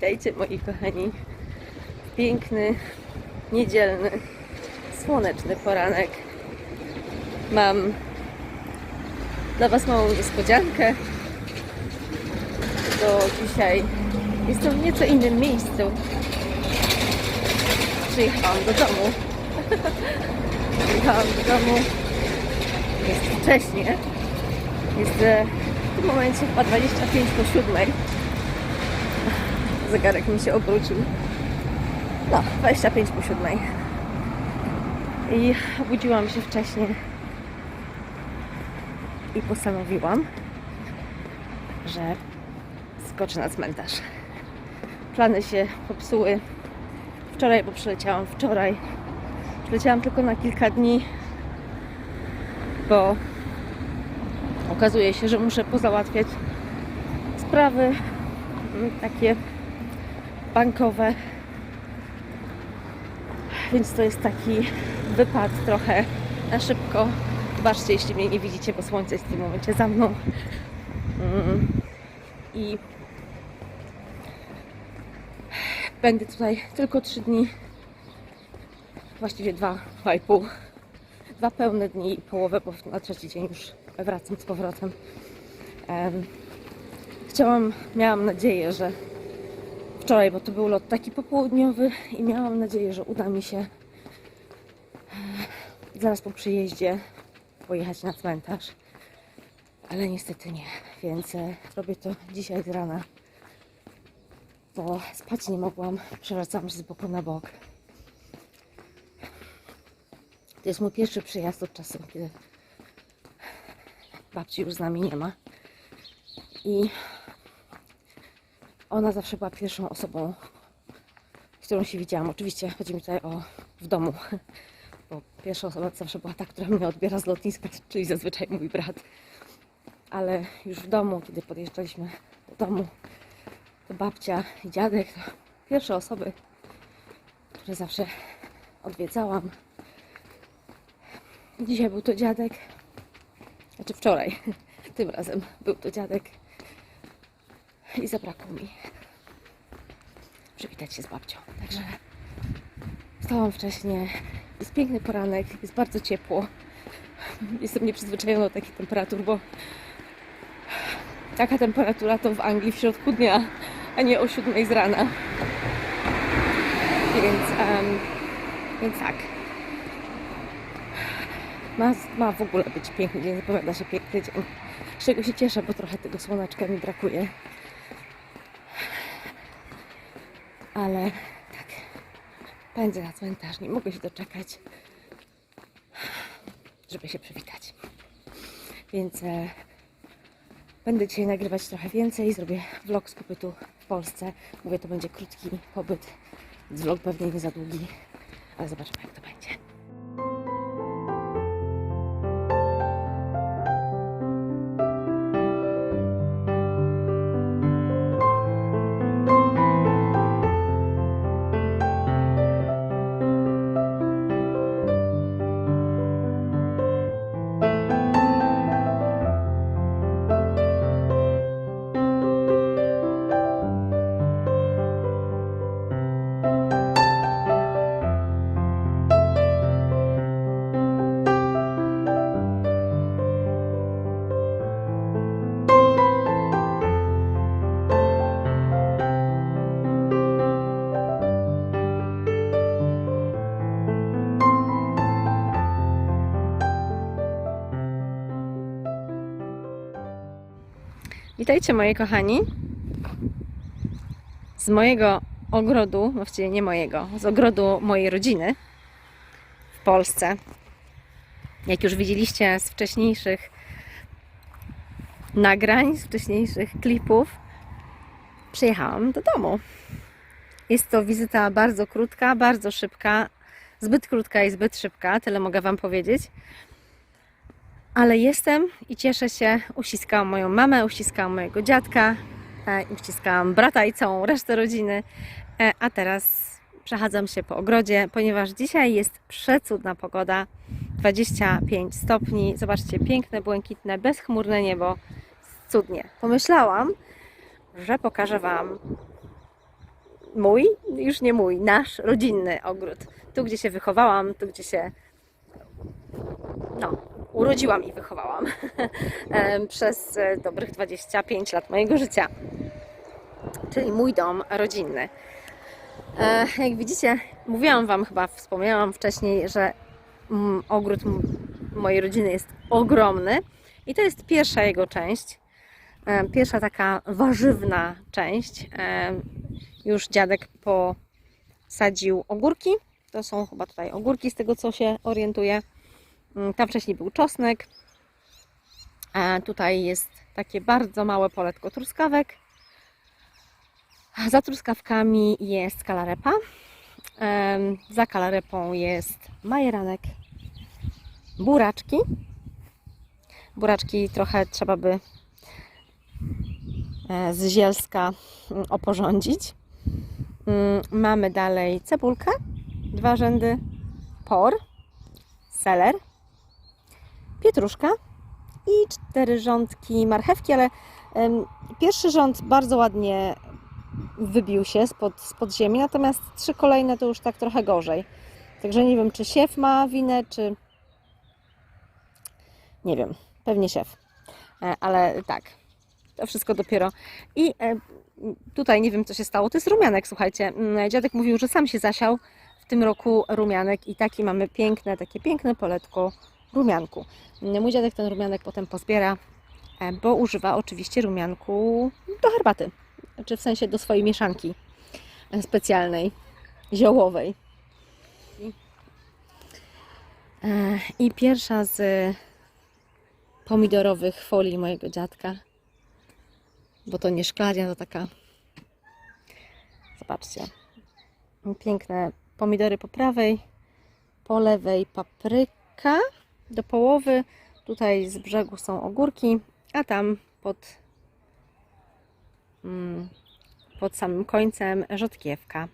Witajcie moi kochani. Piękny, niedzielny, słoneczny poranek. Mam dla Was małą niespodziankę. Bo dzisiaj jestem w nieco innym miejscu. Przyjechałam do domu. Przyjechałam do domu. Jest wcześnie. Jest e, w tym momencie chyba 25 po 7. Zegarek mi się obrócił. No, 25 po 7. I obudziłam się wcześniej. I postanowiłam, że skoczę na cmentarz. Plany się popsuły wczoraj, bo przyleciałam wczoraj. Przyleciałam tylko na kilka dni, bo okazuje się, że muszę pozałatwiać sprawy mm, takie bankowe. Więc to jest taki wypad trochę na szybko. Wybaczcie, jeśli mnie nie widzicie, bo słońce jest w tym momencie za mną. Mm. I będę tutaj tylko trzy dni. Właściwie dwa, dwa i pół. Dwa pełne dni i połowę, bo na trzeci dzień już wracam z powrotem. Em, chciałam, miałam nadzieję, że wczoraj, bo to był lot taki popołudniowy i miałam nadzieję, że uda mi się e, zaraz po przyjeździe pojechać na cmentarz. Ale niestety nie, więc e, robię to dzisiaj z rana. Bo spać nie mogłam, przewracałam się z boku na bok. To jest mój pierwszy przyjazd od czasu, kiedy babci już z nami nie ma. I ona zawsze była pierwszą osobą, z którą się widziałam. Oczywiście chodzi mi tutaj o w domu, bo pierwsza osoba zawsze była ta, która mnie odbiera z lotniska, czyli zazwyczaj mój brat. Ale już w domu, kiedy podjeżdżaliśmy do domu, to babcia i dziadek to pierwsze osoby, które zawsze odwiedzałam. Dzisiaj był to dziadek, znaczy wczoraj, tym razem był to dziadek i zabrakło mi przywitać się z babcią. Także wstałam wcześnie, jest piękny poranek, jest bardzo ciepło. Jestem nieprzyzwyczajona do takich temperatur, bo taka temperatura to w Anglii w środku dnia, a nie o 7 z rana. Więc, em, więc tak. Ma, ma w ogóle być piękny dzień, zapowiada się piękny dzień. Z czego się cieszę, bo trochę tego słoneczka mi brakuje. Ale tak, pędzę na cmentarz, nie mogę się doczekać, żeby się przywitać. Więc e, będę dzisiaj nagrywać trochę więcej, zrobię vlog z pobytu w Polsce. Mówię, to będzie krótki pobyt, vlog pewnie nie za długi, ale zobaczymy jak to będzie. Witajcie moi kochani. Z mojego ogrodu, właściwie nie mojego, z ogrodu mojej rodziny w Polsce. Jak już widzieliście z wcześniejszych nagrań, z wcześniejszych klipów, przyjechałam do domu. Jest to wizyta bardzo krótka, bardzo szybka, zbyt krótka i zbyt szybka, tyle mogę Wam powiedzieć. Ale jestem i cieszę się. Uściskałam moją mamę, uściskałam mojego dziadka, e, uściskałam brata i całą resztę rodziny. E, A teraz przechadzam się po ogrodzie, ponieważ dzisiaj jest przecudna pogoda. 25 stopni. Zobaczcie, piękne, błękitne, bezchmurne niebo. Cudnie. Pomyślałam, że pokażę Wam mój, już nie mój, nasz rodzinny ogród. Tu, gdzie się wychowałam, tu, gdzie się no, urodziłam i wychowałam przez e, dobrych 25 lat mojego życia. Czyli mój dom rodzinny. E, Jak widzicie, mówiłam Wam chyba, wspomniałam wcześniej, że mm, ogród mojej rodziny jest ogromny i to jest pierwsza jego część. E, Pierwsza taka warzywna część. Już dziadek posadził ogórki. To są chyba tutaj ogórki, z tego co się orientuję. Mm, Tam wcześniej był czosnek. Tutaj jest takie bardzo małe poletko truskawek. Za truskawkami jest kalarepa. Za kalarepą jest majeranek. Buraczki. Buraczki trochę trzeba by e, z zielska mm, oporządzić. Mm, Mamy dalej cebulkę, dwa rzędy, por, seler, pietruszka i cztery rządki marchewki, ale em, pierwszy rząd bardzo ładnie wybił się spod, spod ziemi, natomiast trzy kolejne to już tak trochę gorzej. Także nie wiem, czy siew ma winę, czy nie wiem, pewnie siew. E, Ale tak, to wszystko dopiero. I e, tutaj nie wiem, co się stało. To jest rumianek, słuchajcie. Mm, Dziadek mówił, że sam się zasiał w tym roku rumianek i taki mamy piękne, takie piękne poletko rumianku. Mój dziadek ten rumianek potem pozbiera, e, bo używa oczywiście rumianku do herbaty. Czy w sensie do swojej mieszanki e, specjalnej, ziołowej. I- e, I pierwsza z pomidorowych folii mojego dziadka bo to nie szklarnia, to taka. Zobaczcie. Piękne pomidory po prawej, po lewej papryka do połowy. Tutaj z brzegu są ogórki, a tam pod, mm, pod samym końcem rzodkiewka.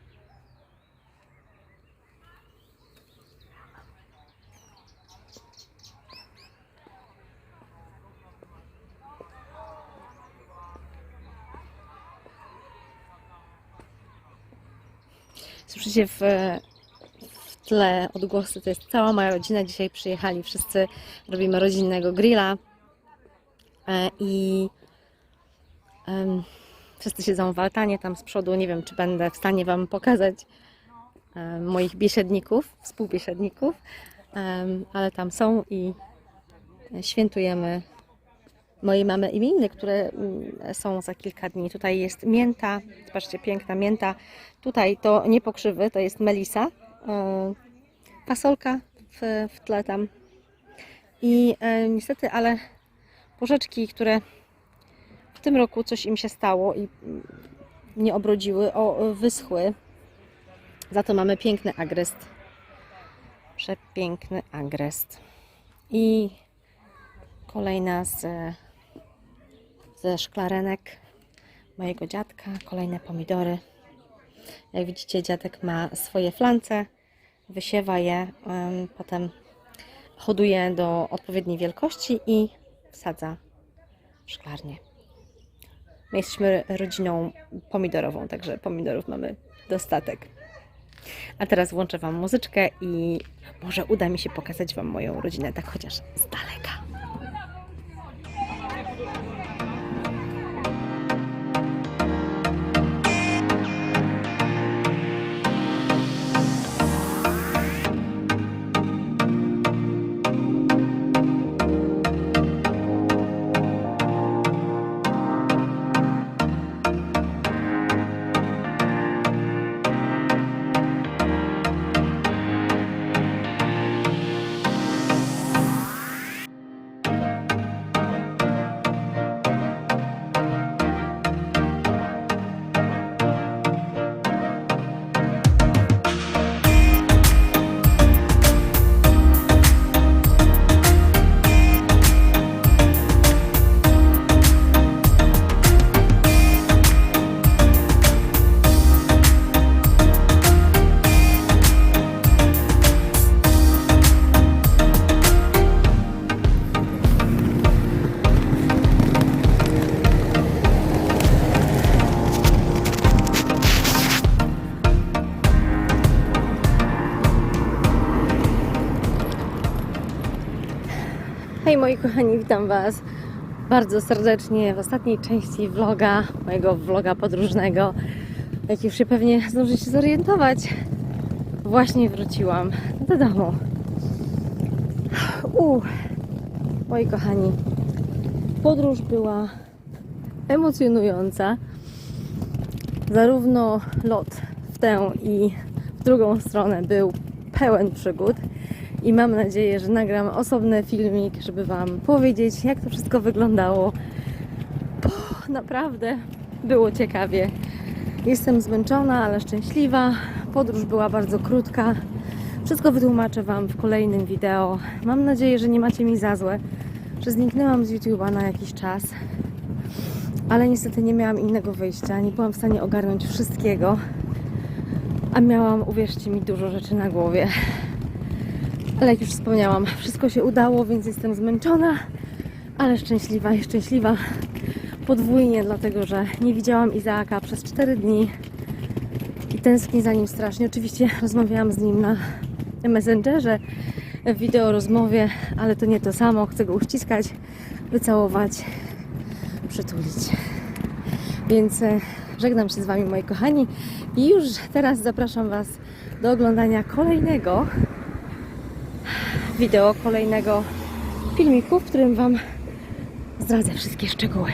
Słyszycie w, tle odgłosy, to jest cała moja rodzina. Dzisiaj przyjechali wszyscy, robimy rodzinnego grilla E, i em, wszyscy siedzą w altanie tam z przodu. Nie wiem, czy będę w stanie Wam pokazać em, moich biesiadników, współbiesiadników, em, ale tam są i świętujemy mojej mamy imieniny, które mm, są za kilka dni. Tutaj jest mięta, zobaczcie, piękna mięta. Tutaj to nie pokrzywy, to jest melisa. E, Fasolka w, w tle tam. I e, niestety, ale porzeczki, które w tym roku coś im się stało i mm, nie obrodziły, o, wyschły. Za to mamy piękny agrest. Przepiękny agrest. I kolejna z ze szklarenek mojego dziadka, kolejne pomidory. Jak widzicie, dziadek ma swoje flance, wysiewa je, em, potem hoduje do odpowiedniej wielkości i wsadza w szklarnię. My jesteśmy rodziną pomidorową, także pomidorów mamy dostatek. A teraz włączę Wam muzyczkę i może uda mi się pokazać Wam moją rodzinę, tak chociaż z daleka. Kochani, witam Was bardzo serdecznie w ostatniej części vloga, mojego vloga podróżnego. Jak już się pewnie zdążycie zorientować, właśnie wróciłam do domu. U, moi kochani, podróż była emocjonująca. Zarówno lot w tę i w drugą stronę był pełen przygód i mam nadzieję, że nagram osobny filmik, żeby Wam powiedzieć, jak to wszystko wyglądało. Bo naprawdę było ciekawie. Jestem zmęczona, ale szczęśliwa. Podróż była bardzo krótka. Wszystko wytłumaczę Wam w kolejnym wideo. Mam nadzieję, że nie macie mi za złe, że zniknęłam z YouTube'a na jakiś czas. Ale niestety nie miałam innego wyjścia. Nie byłam w stanie ogarnąć wszystkiego. A miałam, uwierzcie mi, dużo rzeczy na głowie. Ale jak już wspomniałam, wszystko się udało, więc jestem zmęczona, ale szczęśliwa i szczęśliwa podwójnie, dlatego że nie widziałam Izaaka przez 4 dni i tęsknię za nim strasznie. Oczywiście rozmawiałam z nim na Messengerze, w wideo rozmowie, ale to nie to samo. Chcę go uściskać, wycałować, przytulić. Więc e, żegnam się z Wami, moi kochani, i już teraz zapraszam Was do oglądania kolejnego wideo, kolejnego filmiku, w którym Wam zdradzę wszystkie szczegóły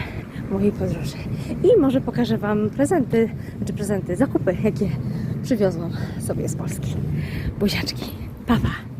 mojej podróży. I może pokażę Wam prezenty, znaczy prezenty, zakupy, jakie przywiozłam sobie z Polski. Buziaczki. Pa, pa.